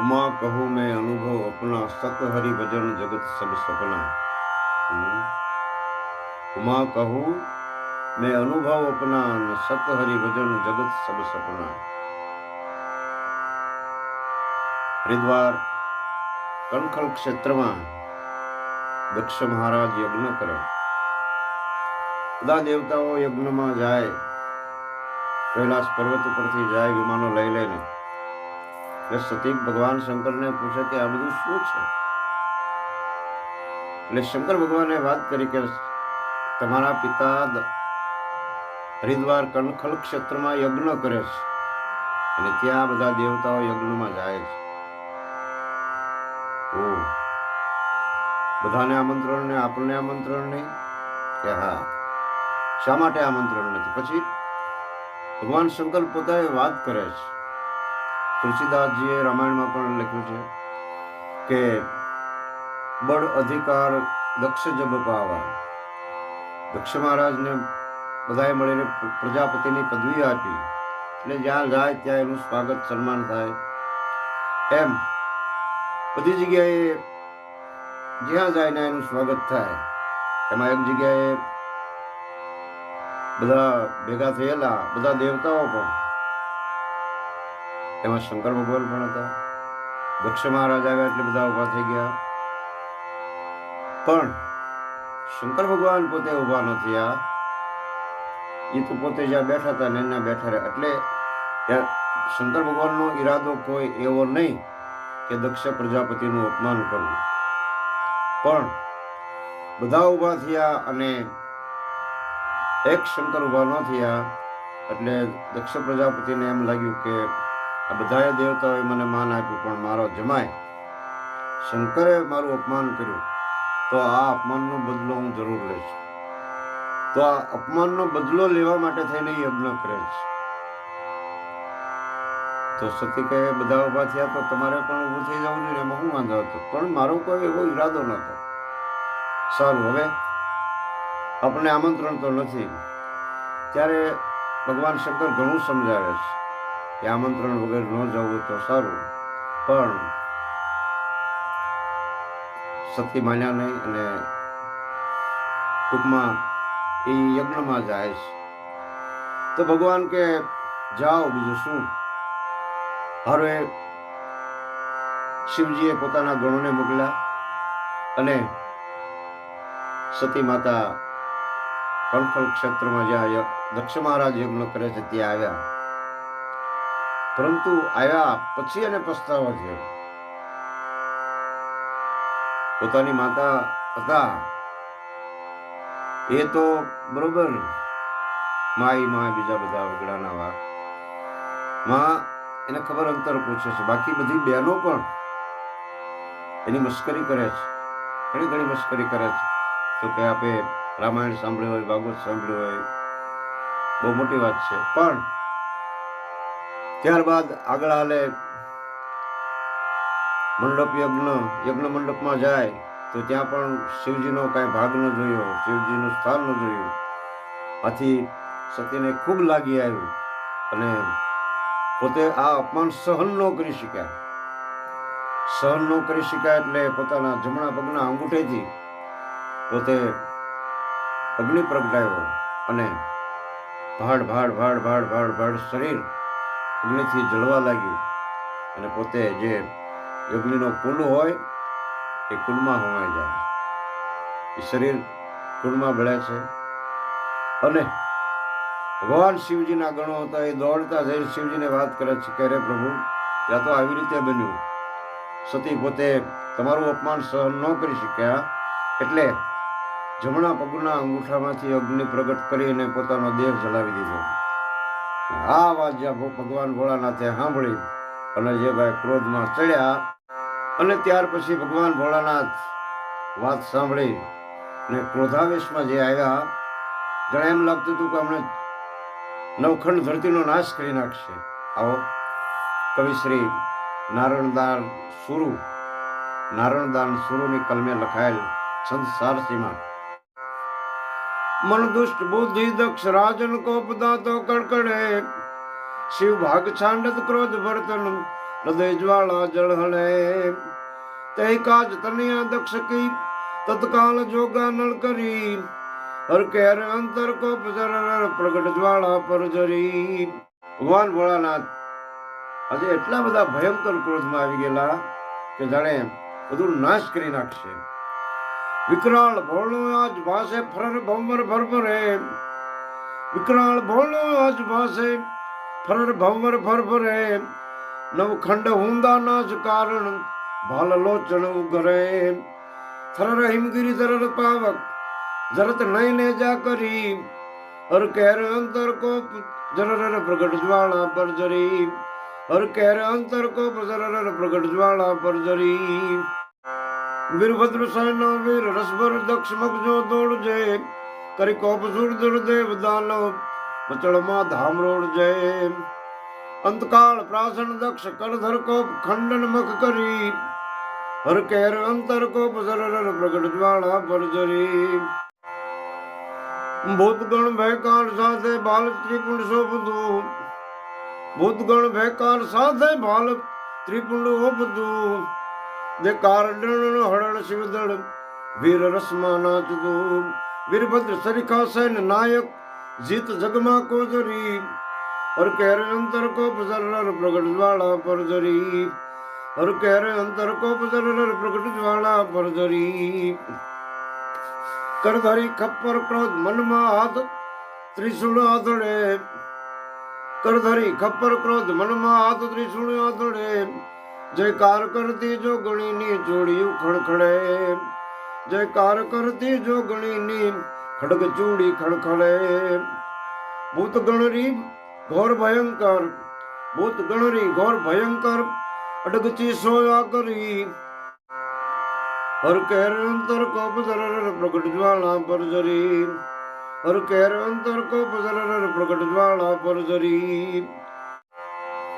उमा कहो मैं अनुभव अपना सत हरि भजन जगत सब सपना हम्म। उमा कहूँ मैं अनुभव अपना न सत हरि भजन जगत सब सपना હરિદ્વાર કણખલ ક્ષેત્રમાં દક્ષ મહારાજ યજ્ઞ કરે બધા દેવતાઓ યજ્ઞમાં જાય કૈલાસ પર્વત ઉપરથી જાય વિમાનો લઈ લઈને એટલે સતીક ભગવાન શંકરને પૂછે કે આ બધું શું છે? એટલે શંકર ભગવાને વાત કરી કે તમારા પિતા હરિદ્વાર કણખલ ક્ષેત્રમાં યજ્ઞ કરે છે અને ત્યાં બધા દેવતાઓ યજ્ઞમાં જાય છે. બધાને આમંત્રણ ને આપણને આમંત્રણ નહીં કે હા. શા માટે આમંત્રણ નથી? પછી ભગવાન શંકર પોતાએ વાત કરે છે. તુલસીદાસજીએ રામાયણમાં પણ લખ્યું છે કે બળ અધિકાર દક્ષ જબ પાવા. દક્ષ મહારાજને બધાએ મળીને પ્રજાપતિની પદવી આપી. એટલે જ્યાં જાય ત્યાં એનું સ્વાગત સન્માન થાય. એમ બધી જગ્યાએ જ્યાં જાય ને એનું સ્વાગત થાય. એમાં એક જગ્યાએ બધા ભેગા થયેલા બધા દેવતાઓ પણ એમાં શંકર ભગવાન પણ હતા. દક્ષ મહારાજ આવ્યા એટલે બધા ઊભા થઈ ગયા. પણ શંકર ભગવાન પોતે ઊભા ન થયા. એ તો પોતે જ્યાં બેઠા હતા એના બેઠા રહ્યા. એટલે શંકર ભગવાનનો ઈરાદો કોઈ એવો નહીં કે દક્ષ પ્રજાપતિનું અપમાન કરવું. પણ બધા ઊભા થયા અને એક શંકર ઊભા ન થયા એટલે દક્ષ પ્રજાપતિને એમ લાગ્યું કે આ બધાએ દેવતાઓએ મને માન આપ્યું, પણ મારો જમાય. શંકરે મારું અપમાન કર્યું. તો આ અપમાનનો બદલો હું જરૂર લઈશ. તો આ અપમાનનો બદલો લેવા માટે થઈને યજ્ઞ કરે છે. તો સતી કહે બધા ઊભા થયા તો તમારે પણ ઊભું થઈ જવું જોઈએ એમાં હું વાંધો હતો? પણ મારો કોઈ એવો ઈરાદો નહોતો. સારું, હવે આપણને આમંત્રણ તો નથી. ત્યારે ભગવાન શંકર ઘણું સમજાવે છે. કે આમંત્રણ વગર ન જવું તો સારું. પણ સતી માન્યા નહીં અને ટૂંકમાં એ યજ્ઞમાં જાય છે. તો ભગવાન કે, જાઓ બીજું શું? હારો એ શિવજીએ પોતાના ગણોને મોકલ્યા અને સતી માતા કણફળ ક્ષેત્રમાં જ્યાં દક્ષ મહારાજ યજ્ઞ કરે છે, ત્યાં આવ્યા. પરંતુ આવ્યા પછી એને પસ્તાવો થયો. પોતાની માતા હતા. એ તો બરોબર માય માય બીજા બધા વગડાના વા. માં એને ખબર અંતર પૂછે છે. બાકી બધી બહેનો પણ એની મશ્કરી કરે છે. ઘણી ઘણી મશ્કરી કરે છે. તો કે આપે રામાયણ સાંભળ્યું હોય, ભાગવત સાંભળ્યું હોય, બહુ મોટી વાત છે. પણ ત્યારબાદ આગળ હાલે મંડપ યજ્ઞ યજ્ઞ મંડપમાં જાય તો ત્યાં પણ શિવજીનો કાંઈ ભાગ ન જોયો, શિવજીનું સ્થાન ન જોયું. આથી સતીને ખૂબ લાગી આવ્યું અને પોતે આ અપમાન સહન ન કરી શક્યા. સહન ન કરી શક્યા એટલે પોતાના જમણા પગના અંગૂઠેથી પોતે અગ્નિ પ્રગટાવ્યો અને ભાડ ભાડ ભાડ ભાડ ભાડ ભાડ શરીર અગ્નિથી જળવા લાગ્યું. અને પોતે જે અગ્નિનો કુંડ હોય, એ કુંડમાં હોવાઈ જાય. એ શરીર કુંડમાં ભળે છે. અને ભગવાન શિવજીના ગણો હતા, એ દોડતા જઈને શિવજીને વાત કરે છે કે રે પ્રભુ, ત્યાં તો આવી રીતે બન્યું. સતી પોતે તમારું અપમાન સહન ન કરી શક્યા. એટલે જમણા પગના અંગૂઠામાંથી અગ્નિ પ્રગટ કરીને પોતાનો દેહ જલાવી દીધો. આ વાત જ્યાં ભગવાન ભોળાનાથે સાંભળી અને જે ભાઈ ક્રોધમાં ચડ્યા અને ત્યાર પછી ભગવાન ભોળાનાથ વાત સાંભળી ને ક્રોધાવેશમાં જે આવ્યા, જાણે એમ લાગતું હતું કે અમને નવખંડ ધરતીનો નાશ કરી નાખશે. આવો કવિશ્રી નારણદાન સુરુ. નારણદાન સુરુની કલમે લખાયેલ સંત સારસીમાં મન દુષ્ટ બુદ્ધિ દક્ષ રાજન કો પદાતો કડકડે. શિવ ભાગ છાંડત ક્રોધ વર્તન હૃદય જ્વાળા જળહળે તે કાજ તનિયા દક્ષ કી, તત્કાલ જોગા નળ કરી. હર કેર અંતર કો જરર પ્રગટ જ્વાળા પર જરી. ભગવાન ભોળાનાથ, આજે એટલા બધા ભયંકર ક્રોધમાં આવી ગયેલા કે જાણે બધું નાશ કરી નાખશે. વિકરાળ ભોળો આજ ભાષે ફરર ભમર ભરભરે. વિકરાળ ભોળો આજ ભાષે ફરર ભમર ભરભરે. નવખંડ હુંદા નાશ કારણ, ભાલ લોચન ઉગરે. થરર હિમગીરી ધરર પાવક, જરત નયને જા કરી. અર કેર અંતર કો જરર પ્રગટ જ્વાળા પર જરી. અર કેર અંતર કો જરર પ્રગટ જ્વાળા પર જરી. વીરભદ્ર સૈનો વીર, રસભર દક્ષ મગજો દોડજે કરી કોપ સુરદુર દેવ દાનવ મચળમાં ધામ રોડજે અંતકાળ પ્રાસન દક્ષ કરધર કોપ ખંડન મખ કરી. હર કેર અંતર કોપ સરર પ્રગટ જ્વાળા પરજરી ભૂતગણ ભયકાર સાથે બાલ ત્રિપુંડ શોભતું. ભૂતગણ ભયકાર સાથે બાલ ત્રિપુંડ ઓપતું દે કારડણ હળણ શિવદળ, વીર રસમાં નાચતું વીરભદ્ર સરિખા સૈન નાયક, જીત જગમાં કોજરી હર કેર અંતર કોપ સરર પ્રગટ જ્વાળા પર જરી હર કેર અંતર કોપ સરર પ્રગટ જ્વાળા પર જરી. કરધરી ખપ્પર ક્રોધ મનમાં હાથ ત્રિશુળ આધડે કરધરી ખપ્પર ક્રોધ મનમાં હાથ ત્રિશુળ આધડે જયકાર કરતી જો ગણીની જોડિયું ખડખડે જયકાર કરતી જો ગણીની ખડગ ચૂડી ખડખડે ભૂત ગણરી ઘોર ભયંકર, ભૂત ગણરી ઘોર ભયંકર, અડગચી સોયા કરી. હર કેર અંતર કોપ સરર પ્રગટ જ્વાળા પર જરી. હર કેર અંતર કોપ સરર પ્રગટ જ્વાળા પર જરી.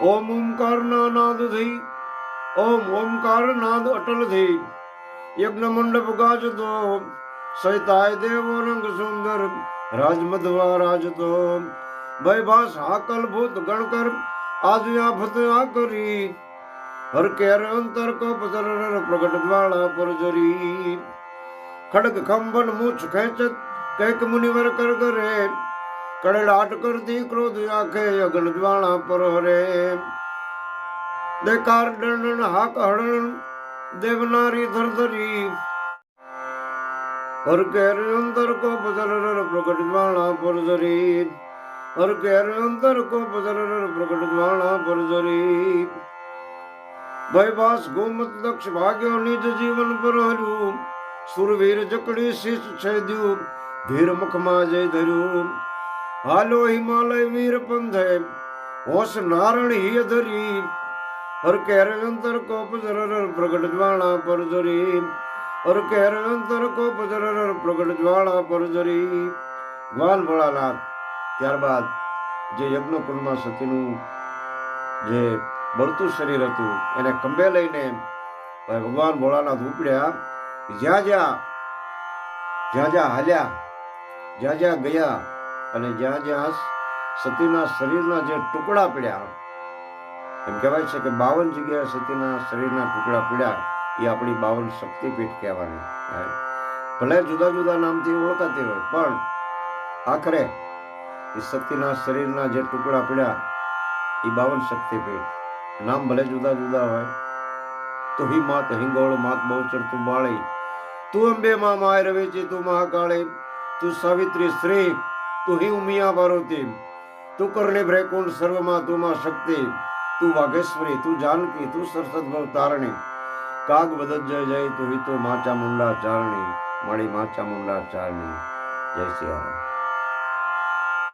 ઓમ ઓમકાર ના નાદ થઈ ઓમ ઓમકાર નાદ અટલથી યજ્ઞ મંડપ ગાજતો સહિતાય દેવો રંગ સુંદર રાજમધવા રાજતો. ભયભાસ હાકલ ભૂત ગણકર આજ્યા ફતયા કરી. હર કેર અંતર કોપ સરર પ્રગટ દ્વાળા પર જરી. ખડક ખંભન મૂછ ખેંચત કૈક મુનિવર કર કરે કડલાટ કરતી ક્રોધ આખે અગણ જ્વાળા પર હરે. દેકાર દંડન હાક હળણ દેવનારી ધરધરી. હર કેર અંતર કોપ સરર પ્રગટ જ્વાળા પર જરી હર કેર અંતર કોપ સરર પ્રગટ જ્વાળા પર જરી ભયભાસ ગોમત દક્ષ ભાગ્યો નિજ જીવન પર હર્યું. સુરવીર જકડી શીશ છેદ્યું. ધીર મુખમાં જય ધર્યું. હાલો હિમાલય વીર પંથે, હોશ નારણ હિય ધરી. હર કેર અંતર કોપ સરર પ્રગટ જ્વાળા પર જરી હર કેર અંતર કોપ સરર પ્રગટ જ્વાળા પર જરી ભગવાન ભોળાનાથ ત્યારબાદ જે યજ્ઞકુંડમાં સતીનું જે બળતું શરીર હતું એને ખંભે લઈને ભગવાન ભોળાનાથ ઉપડ્યા. જ્યાં જ્યાં જ્યાં જ્યાં હાલ્યા, જ્યાં જ્યાં ગયા અને જ્યાં જ્યાં સતીના શરીરના જે ટુકડા પડ્યા એમ કહેવાય છે કે બાવન જગ્યાએ સતીના શરીરના ટુકડા પીડ્યા એ આપણી બાવન શક્તિપીઠ કહેવાની ભલે જુદા જુદા નામથી ઓળખાતી હોય, પણ આખરે એ સતીના શરીરના જે ટુકડા પડ્યા એ બાવન શક્તિપીઠ. નામ ભલે જુદા જુદા હોય, તો હિ માત હિંગોળ, માત બહુચર, તું બાળી, તું અંબે માં માય રવેચી, તું મહાકાળી, તું સાવિત્રી શ્રી, તું હિ ઉમિયા પાર્વતી, તું કરણે ભ્રૈકુંડ સર્વમાં તું માં શક્તિ તું વાઘેશ્વરી, તું જાનકી, તું સરસદ ભવ તારણી. કાગ બદત જય જય તું હિતો માચા મુંડા ચારણી, મળી માચા મુંડા ચારણી. જય શ્રી રામ